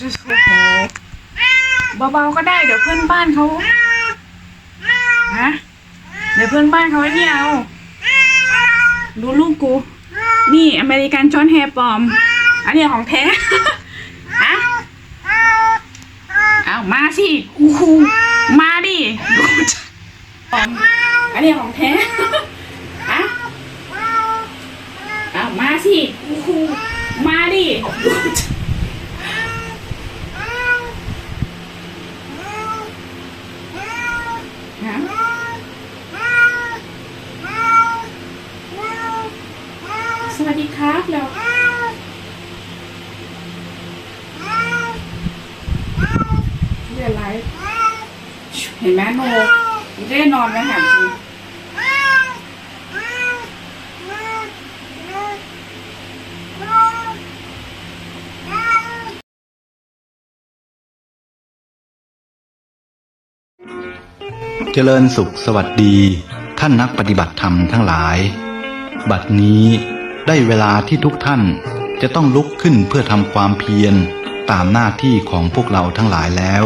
จะโอ้โหเบาๆก็ได้เดี๋ยวเพื่อนบ้านเขาฮะเดี๋ยวเพื่อนบ้านเขาไอ้นี่เอาดูลูกกู นี่อเมริกันช้อนแฮร์ปลอม อันนี้ของแท้อะเอามาสิกูมาดิดูปลอมอันนี้ของแท้อะเอามาสิกูมาดิดูฮะ สวัสดีครับเราเรียนไรเห็นไหมโนจะได้นอนไหมถามจริเจริญสุขสวัสดี ท่านนักปฏิบัติธรรมทั้งหลาย บัดนี้ ได้เวลาที่ทุกท่านจะต้องลุกขึ้นเพื่อทำความเพียรตามหน้าที่ของพวกเราทั้งหลายแล้ว